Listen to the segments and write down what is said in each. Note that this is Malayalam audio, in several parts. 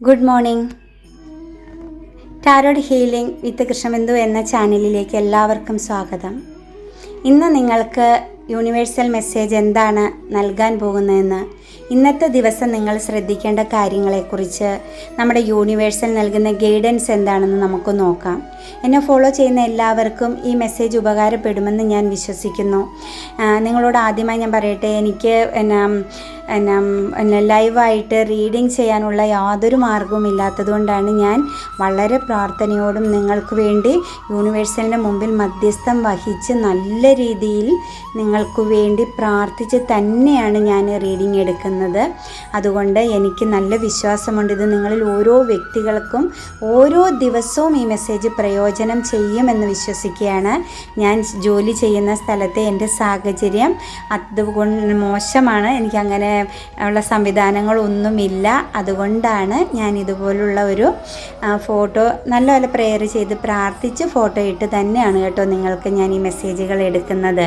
Good morning. Tarot healing with Krishnabindu എന്ന ചാനലിലേക്ക് എല്ലാവർക്കും സ്വാഗതം. ഇന്ന് നിങ്ങൾക്ക് യൂണിവേഴ്സൽ മെസ്സേജ് എന്താണ് നൽകാൻ പോകുന്നതെന്ന് ഇന്നത്തെ ദിവസം നിങ്ങൾ ശ്രദ്ധിക്കേണ്ട കാര്യങ്ങളെക്കുറിച്ച് നമ്മുടെ യൂണിവേഴ്സൽ നൽകുന്ന ഗൈഡൻസ് എന്താണെന്ന് നമുക്ക് നോക്കാം. എന്നെ ഫോളോ ചെയ്യുന്ന എല്ലാവർക്കും ഈ മെസ്സേജ് ഉപകാരപ്പെടുമെന്ന് ഞാൻ വിശ്വസിക്കുന്നു. നിങ്ങളോട് ആദ്യമായി ഞാൻ പറയട്ടെ എനിക്ക് എന്നാ എന്നാ ലൈവായിട്ട് റീഡിങ് ചെയ്യാനുള്ള യാതൊരു മാർഗവും ഇല്ലാത്തതുകൊണ്ടാണ് ഞാൻ വളരെ പ്രാർത്ഥനയോടും നിങ്ങൾക്ക് വേണ്ടി യൂണിവേഴ്സലിന്റെ മുമ്പിൽ മധ്യസ്ഥം വഹിച്ച് നല്ല രീതിയിൽ നിങ്ങൾക്ക് വേണ്ടി പ്രാർത്ഥിച്ച് തന്നെയാണ് ഞാൻ റീഡിങ് എടുക്കുന്നത്. അതുകൊണ്ട് എനിക്ക് നല്ല വിശ്വാസമുണ്ട്. ഇത് നിങ്ങളിൽ ഓരോ വ്യക്തികൾക്കും ഓരോ ദിവസവും ഈ മെസ്സേജ് പ്രയോജനം ചെയ്യുമെന്ന് വിശ്വസിക്കുകയാണ്. ഞാൻ ജോലി ചെയ്യുന്ന സ്ഥലത്തെ എന്റെ സാഹചര്യം അതുകൊണ്ട് മോശമാണ്. എനിക്കങ്ങനെ ഉള്ള സംവിധാനങ്ങളൊന്നുമില്ല. അതുകൊണ്ടാണ് ഞാൻ ഇതുപോലുള്ള ഒരു ഫോട്ടോ നല്ലപോലെ പ്രെയർ ചെയ്ത് പ്രാർത്ഥിച്ച് ഫോട്ടോ ഇട്ട് തന്നെയാണ് കേട്ടോ നിങ്ങൾക്ക് ഞാൻ ഈ മെസ്സേജുകൾ എടുക്കുന്നത്.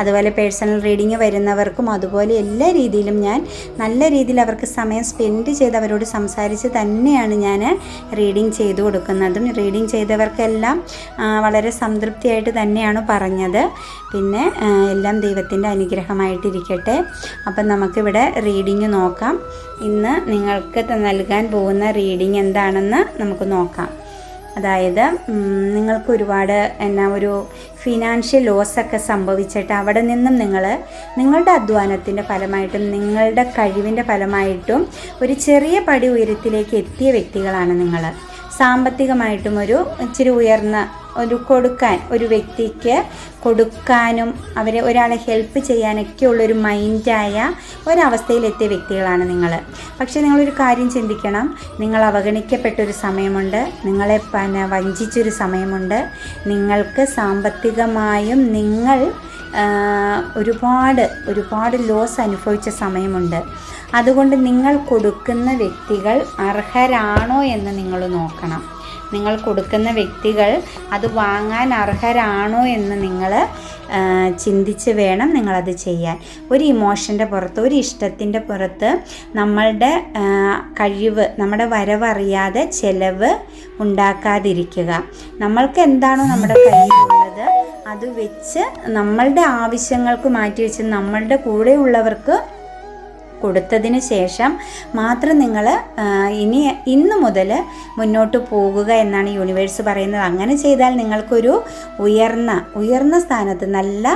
അതുപോലെ പേഴ്സണൽ റീഡിങ് വരുന്നവർക്കും അതുപോലെ എല്ലാ രീതിയിലും ഞാൻ നല്ല രീതിയിൽ അവർക്ക് സമയം സ്പെൻഡ് ചെയ്ത് അവരോട് സംസാരിച്ച് തന്നെയാണ് ഞാൻ റീഡിങ് ചെയ്തു കൊടുക്കുന്നതും. റീഡിങ് ചെയ്തവർക്കെല്ലാം ആ, വളരെ സംതൃപ്തിയായിട്ട് തന്നെയാണ് പറഞ്ഞത്. പിന്നെ എല്ലാം ദൈവത്തിന്റെ അനുഗ്രഹമായിട്ടിരിക്കട്ടെ. അപ്പം നമുക്കിവിടെ റീഡിങ് നോക്കാം. ഇന്ന് നിങ്ങൾക്ക് നൽകാൻ പോകുന്ന റീഡിങ് എന്താണെന്ന് നമുക്ക് നോക്കാം. അതായത് നിങ്ങൾക്ക് ഒരുപാട് എന്നാ ഒരു ഫിനാൻഷ്യൽ ലോസൊക്കെ സംഭവിച്ചിട്ട് അവിടെ നിന്നും നിങ്ങൾ നിങ്ങളുടെ അധ്വാനത്തിന്റെ ഫലമായിട്ടും നിങ്ങളുടെ കഴിവിന്റെ ഫലമായിട്ടും ഒരു ചെറിയ പടി ഉയരത്തിലേക്ക് എത്തിയ വ്യക്തികളാണ് നിങ്ങൾ സാമ്പത്തികമായിട്ടും ഒരു ഇച്ചിരി ഉയർന്ന ഒരു കൊടുക്കാൻ ഒരു വ്യക്തിക്ക് കൊടുക്കാനും അവരെ ഒരാളെ ഹെൽപ്പ് ചെയ്യാനൊക്കെ ഉള്ളൊരു മൈൻഡായ ഒരവസ്ഥയിലെത്തിയ വ്യക്തികളാണ് നിങ്ങൾ പക്ഷേ നിങ്ങളൊരു കാര്യം ചിന്തിക്കണം. നിങ്ങൾ അവഗണിക്കപ്പെട്ടൊരു സമയമുണ്ട്. നിങ്ങളെ പിന്നെ വഞ്ചിച്ചൊരു സമയമുണ്ട്. നിങ്ങൾക്ക് സാമ്പത്തികമായും നിങ്ങൾ ഒരുപാട് ഒരുപാട് ലോസ് അനുഭവിച്ച സമയമുണ്ട്. അതുകൊണ്ട് നിങ്ങൾ കൊടുക്കുന്ന വ്യക്തികൾ അർഹരാണോ എന്ന് നിങ്ങൾ നോക്കണം. നിങ്ങൾ കൊടുക്കുന്ന വ്യക്തികൾ അത് വാങ്ങാൻ അർഹരാണോ എന്ന് നിങ്ങൾ ചിന്തിച്ച് വേണം നിങ്ങളത് ചെയ്യാൻ. ഒരു ഇമോഷന്റെ പുറത്ത് ഒരു ഇഷ്ടത്തിന്റെ പുറത്ത് നമ്മളുടെ കഴിവ് നമ്മുടെ വരവറിയാതെ ചെലവ് ഉണ്ടാക്കാതിരിക്കുക. നമ്മൾക്ക് എന്താണോ നമ്മുടെ കയ്യിലുള്ളത് അത് വെച്ച് നമ്മളുടെ ആവശ്യങ്ങൾക്ക് മാറ്റി വെച്ച് നമ്മളുടെ കൂടെയുള്ളവർക്ക് കൊടുത്തതിന് ശേഷം മാത്രം നിങ്ങൾ ഇനി ഇന്ന് മുതൽ മുന്നോട്ട് പോകുക എന്നാണ് യൂണിവേഴ്സ് പറയുന്നത്. അങ്ങനെ ചെയ്താൽ നിങ്ങൾക്കൊരു ഉയർന്ന ഉയർന്ന സ്ഥാനത്ത് നല്ല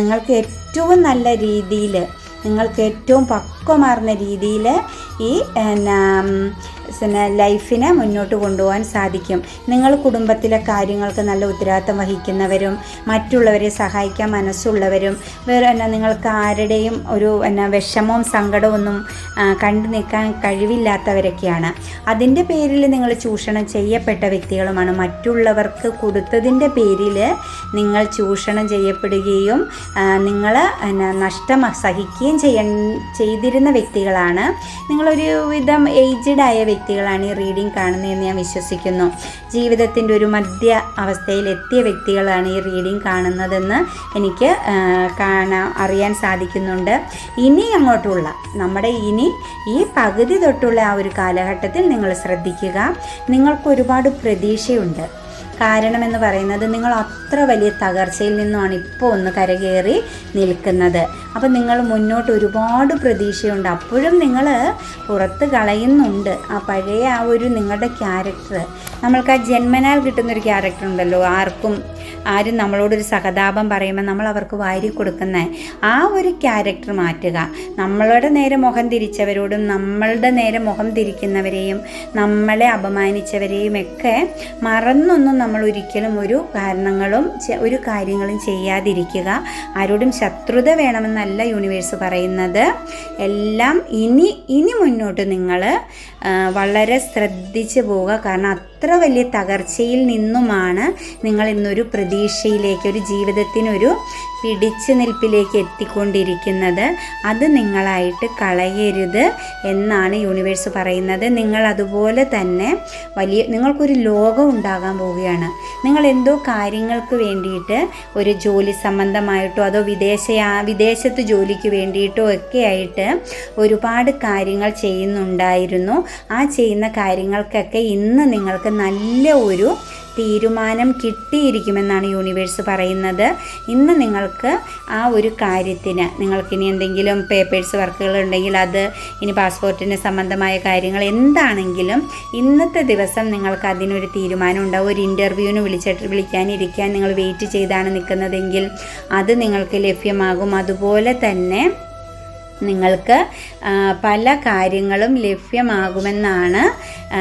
നിങ്ങൾക്ക് ഏറ്റവും നല്ല രീതിയിൽ നിങ്ങൾക്ക് ഏറ്റവും പക്വമാർന്ന രീതിയിൽ ഈ ലൈഫിനെ മുന്നോട്ട് കൊണ്ടുപോകാൻ സാധിക്കും. നിങ്ങൾ കുടുംബത്തിലെ കാര്യങ്ങൾക്ക് നല്ല ഉത്തരവാദിത്തം വഹിക്കുന്നവരും മറ്റുള്ളവരെ സഹായിക്കാൻ മനസ്സുള്ളവരും വേറെ എന്നാ നിങ്ങൾക്ക് ആരുടെയും ഒരു എന്നാ വിഷമവും സങ്കടമൊന്നും കണ്ടു നിൽക്കാൻ കഴിവില്ലാത്തവരൊക്കെയാണ്. അതിന്റെ പേരിൽ നിങ്ങൾ ചൂഷണം ചെയ്യപ്പെട്ട വ്യക്തികളുമാണ്. മറ്റുള്ളവർക്ക് കൊടുത്തതിന്റെ പേരിൽ നിങ്ങൾ ചൂഷണം ചെയ്യപ്പെടുകയും നിങ്ങൾ എന്നാ നഷ്ടം സഹിക്കുകയും ചെയ്യ ചെയ്തിരുന്ന വ്യക്തികളാണ്. നിങ്ങളൊരു വിധം ഏജ്ഡ് ആയ വ്യക്തികളാണ് ഈ റീഡിംഗ് കാണുന്നതെന്ന് ഞാൻ വിശ്വസിക്കുന്നു. ജീവിതത്തിന്റെ ഒരു മധ്യ അവസ്ഥയിൽ എത്തിയ വ്യക്തികളാണ് ഈ റീഡിംഗ് കാണുന്നതെന്ന് എനിക്ക് കാണാൻ അറിയാൻ സാധിക്കുന്നുണ്ട്. ഇനി അങ്ങോട്ടുള്ള നമ്മുടെ ഇനി ഈ പകുതി തൊട്ടുള്ള ആ ഒരു കാലഘട്ടത്തിൽ നിങ്ങൾ ശ്രദ്ധിക്കുക. നിങ്ങൾക്ക് ഒരുപാട് പ്രതീക്ഷയുണ്ട്. കാരണമെന്ന് പറയുന്നത് നിങ്ങൾ അത്ര വലിയ തകർച്ചയിൽ നിന്നുമാണ് ഇപ്പോൾ ഒന്ന് കരകയറി നിൽക്കുന്നത്. അപ്പം നിങ്ങൾ മുന്നോട്ട് ഒരുപാട് പ്രതീക്ഷയുണ്ട്. അപ്പോഴും നിങ്ങൾ പുറത്ത് കളയുന്നുണ്ട്. ആ പഴയ ആ ഒരു നിങ്ങളുടെ ക്യാരക്ടർ നമ്മൾക്ക് ആ ജന്മനാൽ കിട്ടുന്നൊരു ക്യാരക്ടർ ഉണ്ടല്ലോ. ആർക്കും ആരും നമ്മളോടൊരു സഹതാപം പറയുമ്പോൾ നമ്മൾ അവർക്ക് വാരി കൊടുക്കുന്ന. ആ ഒരു ക്യാരക്ടർ മാറ്റുക. നമ്മളുടെ നേരെ മുഖം തിരിച്ചവരോടും നമ്മളുടെ നേരെ മുഖം തിരിക്കുന്നവരെയും നമ്മളെ അപമാനിച്ചവരെയും ഒക്കെ മറന്നൊന്നും നമ്മൾ ഒരിക്കലും ഒരു കാരണങ്ങളും ഒരു കാര്യങ്ങളും ചെയ്യാതിരിക്കുക. ആരോടും ശത്രുത വേണമെന്നല്ല യൂണിവേഴ്സ് പറയുന്നത്. എല്ലാം ഇനി ഇനി മുന്നോട്ട് നിങ്ങൾ വളരെ ശ്രദ്ധിച്ച് പോവുക. കാരണം അത്ര വലിയ തകർച്ചയിൽ നിന്നുമാണ് നിങ്ങൾ ഇന്നൊരു പ്രതീക്ഷയിലേക്ക് ഒരു ജീവിതത്തിനൊരു പിടിച്ചു നിൽപ്പിലേക്ക് എത്തിക്കൊണ്ടിരിക്കുന്നത്. അത് നിങ്ങളായിട്ട് കളയരുത് എന്നാണ് യൂണിവേഴ്സ് പറയുന്നത്. നിങ്ങൾ അതുപോലെ തന്നെ വലിയ നിങ്ങൾക്കൊരു ലോകം ഉണ്ടാകാൻ പോവുകയാണ്. നിങ്ങൾ എന്തോ കാര്യങ്ങൾക്ക് വേണ്ടിയിട്ട് ഒരു ജോലി സംബന്ധമായിട്ടോ അതോ വിദേശ വിദേശത്ത് ജോലിക്ക് വേണ്ടിയിട്ടോ ഒക്കെ ആയിട്ട് ഒരുപാട് കാര്യങ്ങൾ ചെയ്യുന്നുണ്ടായിരുന്നു. ആ ചെയ്യുന്ന കാര്യങ്ങൾക്കൊക്കെ ഇന്ന് നിങ്ങൾക്ക് നല്ല ഒരു തീരുമാനം കിട്ടിയിരിക്കുമെന്നാണ് യൂണിവേഴ്സ് പറയുന്നത്. ഇന്ന് നിങ്ങൾക്ക് ആ ഒരു കാര്യത്തിന് നിങ്ങൾക്കിനി എന്തെങ്കിലും പേപ്പേഴ്സ് വർക്കുകൾ ഉണ്ടെങ്കിൽ അത് ഇനി പാസ്പോർട്ടിന് സംബന്ധമായ കാര്യങ്ങൾ എന്താണെങ്കിലും ഇന്നത്തെ ദിവസം നിങ്ങൾക്ക് അതിനൊരു തീരുമാനം ഉണ്ടാവും ഒരു ഇന്റർവ്യൂവിന് വിളിച്ചിട്ട് വിളിക്കാനിരിക്കാൻ നിങ്ങൾ വെയിറ്റ് ചെയ്താണ് നിൽക്കുന്നതെങ്കിൽ അത് നിങ്ങൾക്ക് ലഭ്യമാകും. അതുപോലെ തന്നെ നിങ്ങൾക്ക് പല കാര്യങ്ങളും ലഭ്യമാകുമെന്നാണ്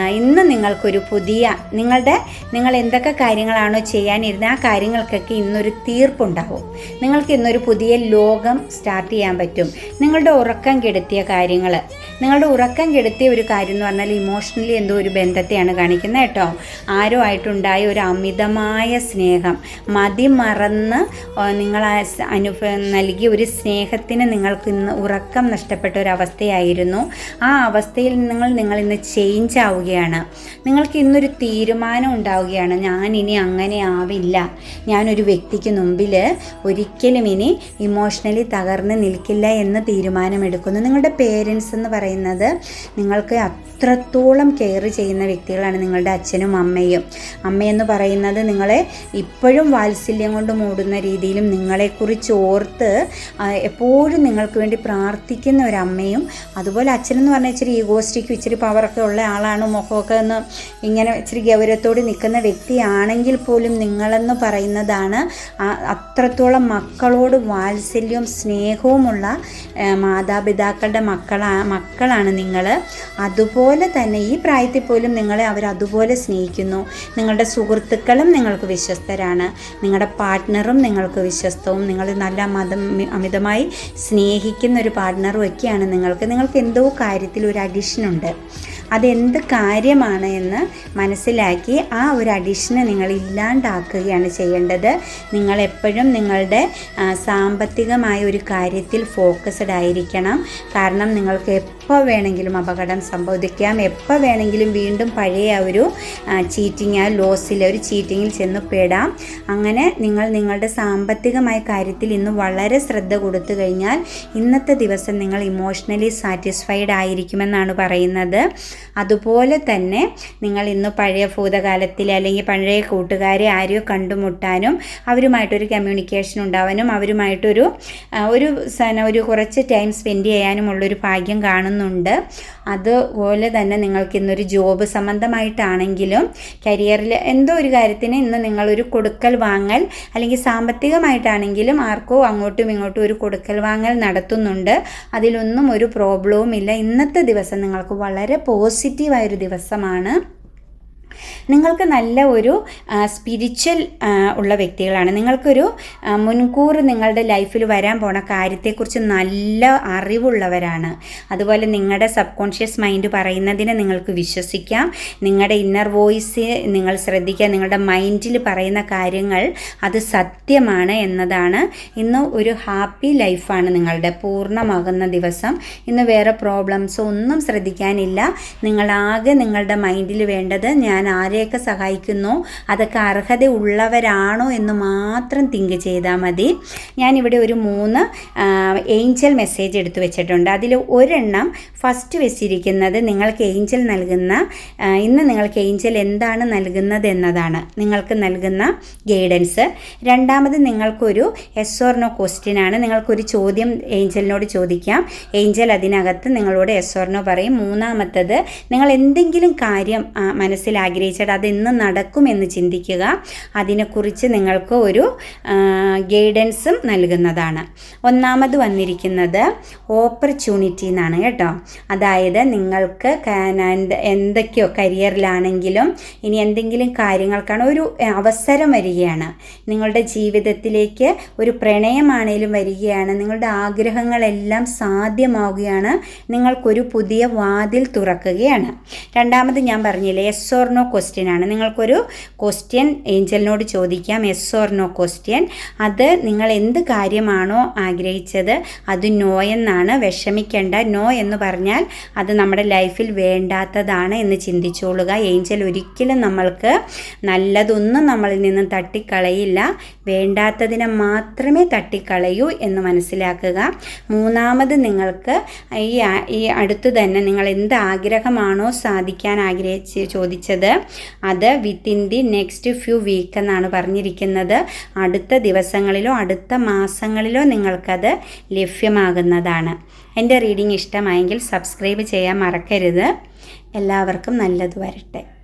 ഇന്ന് നിങ്ങൾക്കൊരു പുതിയ നിങ്ങളുടെ നിങ്ങൾ എന്തൊക്കെ കാര്യങ്ങളാണോ ചെയ്യാനിരുന്നത് ആ കാര്യങ്ങൾക്കൊക്കെ ഇന്നൊരു തീർപ്പുണ്ടാവും. നിങ്ങൾക്ക് ഇന്നൊരു പുതിയ ലോകം സ്റ്റാർട്ട് ചെയ്യാൻ പറ്റും. നിങ്ങളുടെ ഉറക്കം കെടുത്തിയ കാര്യങ്ങൾ നിങ്ങളുടെ ഉറക്കം കെടുത്തിയ ഒരു കാര്യം എന്ന് പറഞ്ഞാൽ ഇമോഷണലി എന്തോ ഒരു ബന്ധത്തെയാണ് കാണിക്കുന്നത് കേട്ടോ. ആരോ ആയിട്ടുണ്ടായ ഒരു അമിതമായ സ്നേഹം. മതിമറന്ന് നിങ്ങൾ അനുഭവം നൽകിയ ഒരു സ്നേഹത്തിന് നിങ്ങൾക്ക് ഇന്ന് ഉറക്കം നഷ്ടപ്പെട്ട ഒരു അവസ്ഥയായിരുന്നു. ആ അവസ്ഥയിൽ നിങ്ങൾ നിങ്ങൾ ഇന്ന് ചേഞ്ച് ആവുകയാണ്. നിങ്ങൾക്ക് ഇന്നൊരു തീരുമാനം ഉണ്ടാവുകയാണ്. ഞാൻ ഇനി അങ്ങനെ ആവില്ല. ഞാനൊരു വ്യക്തിക്ക് മുമ്പിൽ ഒരിക്കലും ഇനി ഇമോഷണലി തകർന്ന് നിൽക്കില്ല എന്ന് തീരുമാനമെടുക്കുന്നു. നിങ്ങളുടെ പേരൻസ് എന്ന് പറയുന്നത് നിങ്ങൾക്ക് അത്രത്തോളം കെയർ ചെയ്യുന്ന വ്യക്തികളാണ് നിങ്ങളുടെ അച്ഛനും അമ്മയും. അമ്മയെന്ന് പറയുന്നത് നിങ്ങളെ ഇപ്പോഴും വാത്സല്യം കൊണ്ട് മൂടുന്ന രീതിയിലും നിങ്ങളെക്കുറിച്ച് ഓർത്ത് എപ്പോഴും നിങ്ങൾക്ക് വേണ്ടി പ്രാർത്ഥിക്കുന്ന ഒരു അമ്മയും അതുപോലെ അച്ഛനെന്ന് പറഞ്ഞാൽ ഇച്ചിരി ഈഗോസ്റ്റിക്കും ഇച്ചിരി പവറൊക്കെ ഉള്ള ആളാണ്. മുഖമൊക്കെ എന്ന് ഇങ്ങനെ ഇച്ചിരി ഗൗരവത്തോട് നിൽക്കുന്ന വ്യക്തിയാണെങ്കിൽ പോലും നിങ്ങളെന്ന് പറയുന്നതാണ് അത്രത്തോളം മക്കളോട് വാത്സല്യവും സ്നേഹവുമുള്ള മാതാപിതാക്കളുടെ മക്കളാ മക്കളാണ് നിങ്ങൾ അതുപോലെ തന്നെ ഈ പ്രായത്തിൽ പോലും നിങ്ങളെ അവർ അതുപോലെ സ്നേഹിക്കുന്നു. നിങ്ങളുടെ സുഹൃത്തുക്കളും നിങ്ങൾക്ക് വിശ്വസ്തരാണ്. നിങ്ങളുടെ പാർട്ട്ണറും നിങ്ങൾക്ക് വിശ്വസ്തവും. നിങ്ങൾ നല്ല മതം അമിതമായി സ്നേഹിക്കുന്ന ഒരു പാർട്ട്ണറും ഒക്കെയാണ് നിങ്ങൾക്ക് നിങ്ങൾക്ക് എന്തോ കാര്യത്തിൽ ഒരു അഡിഷനുണ്ട് അതെന്ത് കാര്യമാണ് എന്ന് മനസ്സിലാക്കി ആ ഒരു അഡിഷനെ നിങ്ങൾ ഇല്ലാണ്ടാക്കുകയാണ് ചെയ്യേണ്ടത്. നിങ്ങൾ എപ്പോഴും നിങ്ങളുടെ സാമ്പത്തികമായ ഒരു കാര്യത്തിൽ ഫോക്കസ്ഡ് ആയിരിക്കണം. കാരണം നിങ്ങൾക്ക് എപ്പോൾ വേണമെങ്കിലും അപകടം സംഭവിക്കാം? എപ്പോൾ വേണമെങ്കിലും വീണ്ടും പഴയ ഒരു ചീറ്റിങ് ആ ലോസിൽ ഒരു ചീറ്റിങ്ങിൽ ചെന്ന് പെടാം. അങ്ങനെ നിങ്ങൾ നിങ്ങളുടെ സാമ്പത്തികമായ കാര്യത്തിൽ ഇന്ന് വളരെ ശ്രദ്ധ കൊടുത്തു കഴിഞ്ഞാൽ ഇന്നത്തെ ദിവസം നിങ്ങൾ ഇമോഷണലി സാറ്റിസ്ഫൈഡ് ആയിരിക്കുമെന്നാണ് പറയുന്നത്. അതുപോലെ തന്നെ നിങ്ങൾ ഇന്ന് പഴയ ഭൂതകാലത്തിൽ അല്ലെങ്കിൽ പഴയ കൂട്ടുകാരെ ആരെയോ കണ്ടുമുട്ടാനും അവരുമായിട്ടൊരു കമ്മ്യൂണിക്കേഷൻ ഉണ്ടാവാനും അവരുമായിട്ടൊരു ഒരു സന ഒരു കുറച്ച് ടൈം സ്പെൻഡ് ചെയ്യാനുമുള്ളൊരു ഭാഗ്യം കാണുന്നുണ്ട്. അതുപോലെ തന്നെ നിങ്ങൾക്ക് ഇന്നൊരു ജോബ് സംബന്ധമായിട്ടാണെങ്കിലും കരിയറിൽ എന്തോ ഒരു കാര്യത്തിന് ഇന്ന് നിങ്ങളൊരു കൊടുക്കൽ വാങ്ങൽ അല്ലെങ്കിൽ സാമ്പത്തികമായിട്ടാണെങ്കിലും ആർക്കോ അങ്ങോട്ടും ഇങ്ങോട്ടും ഒരു കൊടുക്കൽ വാങ്ങൽ നടത്തുന്നുണ്ട്. അതിലൊന്നും ഒരു പ്രോബ്ലവും ഇല്ല. ഇന്നത്തെ ദിവസം നിങ്ങൾക്ക് വളരെ പോസിറ്റീവായൊരു ദിവസമാണ്. നിങ്ങൾക്ക് നല്ല ഒരു സ്പിരിച്വൽ ഉള്ള വ്യക്തികളാണ്. നിങ്ങൾക്കൊരു മുൻകൂർ നിങ്ങളുടെ ലൈഫിൽ വരാൻ പോണ കാര്യത്തെക്കുറിച്ച് നല്ല അറിവുള്ളവരാണ്. അതുപോലെ നിങ്ങളുടെ സബ് കോൺഷ്യസ് മൈൻഡ് പറയുന്നതിനെ നിങ്ങൾക്ക് വിശ്വസിക്കാം. നിങ്ങളുടെ ഇന്നർ വോയിസ് നിങ്ങൾ ശ്രദ്ധിക്കുക. നിങ്ങളുടെ മൈൻഡിൽ പറയുന്ന കാര്യങ്ങൾ അത് സത്യമാണ് എന്നതാണ്. ഇന്ന് ഒരു ഹാപ്പി ലൈഫാണ് നിങ്ങളുടെ. പൂർണമാകുന്ന ദിവസം. ഇന്ന് വേറെ പ്രോബ്ലംസ് ഒന്നും ശ്രദ്ധിക്കാനില്ല. നിങ്ങളാകെ നിങ്ങളുടെ മൈൻഡിൽ വേണ്ടത് ഞാൻ ആരെയൊക്കെ സഹായിക്കുന്നു. അതൊക്കെ അർഹത ഉള്ളവരാണോ എന്ന് മാത്രം തിങ്ക് ചെയ്താൽ മതി. ഞാനിവിടെ ഒരു മൂന്ന് ഏഞ്ചൽ മെസ്സേജ് എടുത്തു വെച്ചിട്ടുണ്ട്. അതിൽ ഒരെണ്ണം ഫസ്റ്റ് വെച്ചിരിക്കുന്നത് നിങ്ങൾക്ക് ഏഞ്ചൽ നൽകുന്ന ഇന്ന് നിങ്ങൾക്ക് ഏഞ്ചൽ എന്താണ് നൽകുന്നത് എന്നതാണ്. നിങ്ങൾക്ക് നൽകുന്ന ഗൈഡൻസ് രണ്ടാമത് നിങ്ങൾക്കൊരു എസ് ഓർ നോ ക്വസ്റ്റ്യൻ ആണ്. നിങ്ങൾക്കൊരു ചോദ്യം ഏഞ്ചലിനോട് ചോദിക്കാം. ഏഞ്ചൽ അതിനകത്ത് നിങ്ങളോട് എസ് ഓർ നോ പറയും. മൂന്നാമത്തത് നിങ്ങൾ എന്തെങ്കിലും കാര്യം മനസ്സിൽ ആഗ്രഹിച്ചിട്ട് അത് ഇന്ന് നടക്കുമെന്ന് ചിന്തിക്കുക. അതിനെക്കുറിച്ച് നിങ്ങൾക്ക് ഒരു ഗൈഡൻസും നൽകുന്നതാണ്. ഒന്നാമത് വന്നിരിക്കുന്നത് ഓപ്പർച്യൂണിറ്റി എന്നാണ് കേട്ടോ. അതായത് നിങ്ങൾക്ക് എന്തൊക്കെയോ കരിയറിലാണെങ്കിലും ഇനി എന്തെങ്കിലും കാര്യങ്ങൾക്കാണ് ഒരു അവസരം വരികയാണ്. നിങ്ങളുടെ ജീവിതത്തിലേക്ക് ഒരു പ്രണയമാണേലും വരികയാണ്. നിങ്ങളുടെ ആഗ്രഹങ്ങളെല്ലാം സാധ്യമാവുകയാണ്. നിങ്ങൾക്കൊരു പുതിയ വാതിൽ തുറക്കുകയാണ്. രണ്ടാമത് ഞാൻ പറഞ്ഞില്ലേ എസ് ഓർ നോ ക്വസ്റ്റ്യൻ ആണ്. നിങ്ങൾക്കൊരു ക്വസ്റ്റ്യൻ ഏഞ്ചലിനോട് ചോദിക്കാം. എസ് ഓർ നോ ക്വസ്റ്റ്യൻ അത് നിങ്ങൾ എന്ത് കാര്യമാണോ ആഗ്രഹിച്ചത് അത് നോ എന്നാണ്. വിഷമിക്കേണ്ട. നോ എന്ന് പറഞ്ഞാൽ അത് നമ്മുടെ ലൈഫിൽ വേണ്ടാത്തതാണ് എന്ന് ചിന്തിച്ചോളുക. ഏഞ്ചൽ ഒരിക്കലും നമ്മൾക്ക് നല്ലതൊന്നും നമ്മളിൽ നിന്ന് തട്ടിക്കളയില്ല. വേണ്ടാത്തതിനെ മാത്രമേ തട്ടിക്കളയൂ എന്ന് മനസ്സിലാക്കുക. മൂന്നാമത് നിങ്ങൾക്ക് ഈ ഈ അടുത്തു തന്നെ നിങ്ങൾ എന്ത് ആഗ്രഹമാണോ സാധിക്കാൻ ആഗ്രഹിച്ച് ചോദിച്ചത് അത് within the next few week എന്നാണ് പറഞ്ഞിരിക്കുന്നത്. അടുത്ത ദിവസങ്ങളിലോ അടുത്ത മാസങ്ങളിലോ നിങ്ങൾക്കത് ലഭ്യമാകുന്നതാണ്. എന്റെ റീഡിംഗ് ഇഷ്ടമായെങ്കിൽ സബ്സ്ക്രൈബ് ചെയ്യാൻ മറക്കരുത്. എല്ലാവർക്കും നല്ലത് വരട്ടെ.